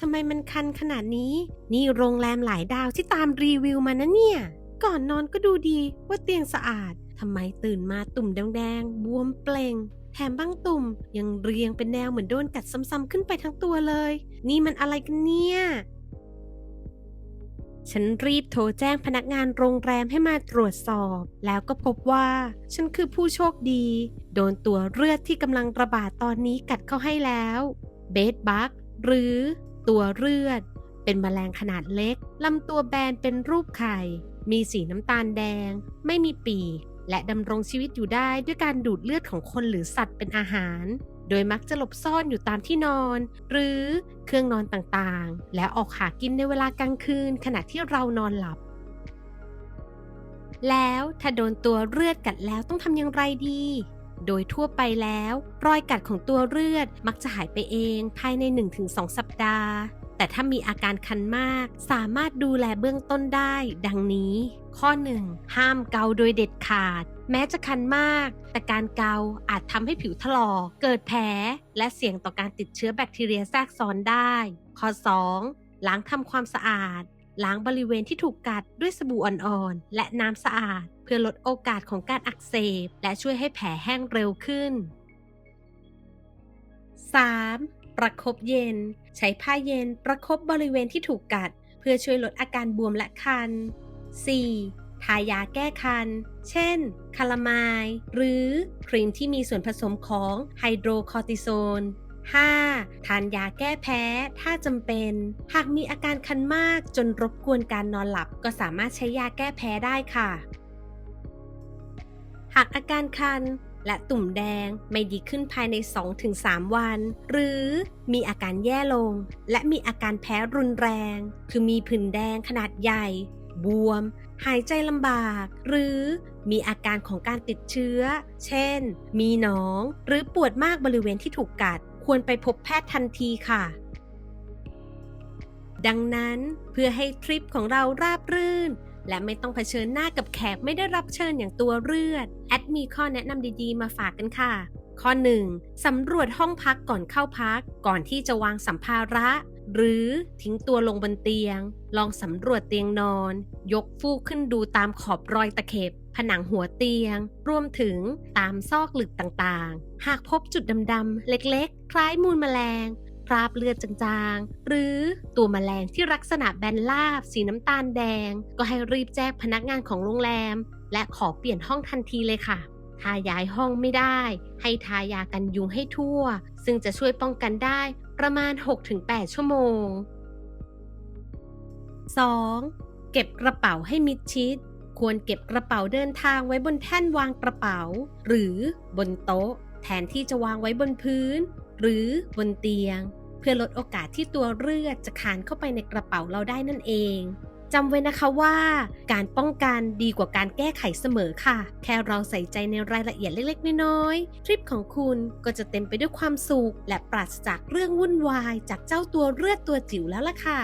ทำไมมันคันขนาดนี้ นี่โรงแรมหลายดาวที่ตามรีวิวมานะเนี่ย ก่อนนอนก็ดูดีว่าเตียงสะอาดทำไมตื่นมาตุ่มแดงๆ บวมเปล่ง แถมบางตุ่มยังเรียงเป็นแนวเหมือนโดนกัดซ้ำๆขึ้นไปทั้งตัวเลย นี่มันอะไรกันเนี่ย ฉันรีบโทรแจ้งพนักงานโรงแรมให้มาตรวจสอบ แล้วก็พบว่า ฉันคือผู้โชคดี โดนตัวเลือดที่กำลังระบาดตอนนี้กัดเข้าให้แล้ว เบดบักหรือ ตัวเลือด เป็นแมลงขนาดเล็ก ลำตัวแบนเป็นรูปไข่ มีสีน้ำตาลแดง ไม่มีปีก และดำรงชีวิตอยู่ได้ด้วยการดูดเลือดของคนหรือสัตว์เป็นอาหาร โดยมักจะหลบซ่อนอยู่ตามที่นอน หรือเครื่องนอนต่างๆ และออกหากินในเวลากลางคืนขณะที่เรานอนหลับ แล้วถ้าโดนตัวเลือดกัดแล้วต้องทำอย่างไรดี โดยทั่วไปแล้ว รอยกัดของตัวเลือดมักจะหายไปเองภายใน 1-2 สัปดาห์ แต่ถ้ามีอาการคันมาก สามารถดูแลเบื้องต้นได้ ดังนี้ ข้อ 1. ห้ามเกาโดยเด็ดขาด แม้จะคันมาก แต่การเกาอาจทำให้ผิวถลอกเกิดแผล และเสี่ยงต่อการติดเชื้อแบคทีเรียแทรกซ้อนได้ ข้อ 2. ล้างทำความสะอาด ล้างบริเวณที่ถูกกัดด้วยสบู่อ่อนๆ และน้ำสะอาด เพื่อลดโอกาสของการอักเสบ และช่วยให้แผลแห้งเร็วขึ้น 3. ประคบเย็น ใช้ผ้าเย็นประคบบริเวณที่ถูกกัด เพื่อช่วยลดอาการบวมและคัน 4. ทายาแก้คัน เช่น คาลามายหรือครีมที่มีส่วนผสมของไฮโดรคอร์ติโซน 5. ทานยาแก้แพ้ ถ้าจำเป็น หากมีอาการคันมากจนรบกวนการนอนหลับ ก็สามารถใช้ยาแก้แพ้ได้ค่ะ หากอาการคันและตุ่มแดงไม่ดีขึ้นภายใน 2-3 วัน หรือมีอาการแย่ลง และมีอาการแพ้รุนแรง คือมีผื่นแดงขนาดใหญ่ บวม หายใจลำบาก หรือมีอาการของการติดเชื้อ เช่น มีหนอง หรือปวดมากบริเวณที่ถูกกัด ควรไปพบแพทย์ทันทีค่ะ ดังนั้นเพื่อให้ทริปของเราราบรื่น และไม่ต้องเผชิญหน้ากับแขกไม่ได้รับเชิญอย่างตัวเลือด แอดมีข้อแนะนำดีๆ มาฝากกันค่ะ ข้อ 1. สำรวจห้องพักก่อนเข้าพัก ก่อนที่จะวางสัมภาระหรือทิ้งตัวลงบนเตียง ลองสำรวจเตียงนอน ยกฟูกขึ้นดูตามขอบรอยตะเข็บ ผนังหัวเตียง รวมถึงตามซอกหลึกต่างๆ หากพบจุดดำๆ เล็กๆ คล้ายมูลแมลงคราบเลือดจางๆ หรือตัวแมลงที่ลักษณะแบนราบ สีน้ำตาลแดง ก็ให้รีบแจ้งพนักงานของโรงแรม และขอเปลี่ยนห้องทันทีเลยค่ะ ถ้าย้ายห้องไม่ได้ ให้ทายากันยุงให้ทั่ว ซึ่งจะช่วยป้องกันได้ประมาณ 6-8 ชั่วโมง 2. เก็บกระเป๋าให้มิดชิด ควรเก็บกระเป๋าเดินทางไว้บนแท่นวางกระเป๋า หรือบนโต๊ะ แทนที่จะวางไว้บนพื้น หรือบนเตียง เพื่อลดโอกาสที่ตัวเลือดจะคานเข้าไปในกระเป๋าเราได้นั่นเองจำไว้นะคะว่าการป้องกันดีกว่าการแก้ไขเสมอค่ะ แค่เราใส่ใจในรายละเอียดเล็กๆ น้อยๆ ทริปของคุณก็จะเต็มไปด้วยความสุข และปราศจากเรื่องวุ่นวายจากเจ้าตัวเลือดตัวจิ๋วแล้วล่ะค่ะ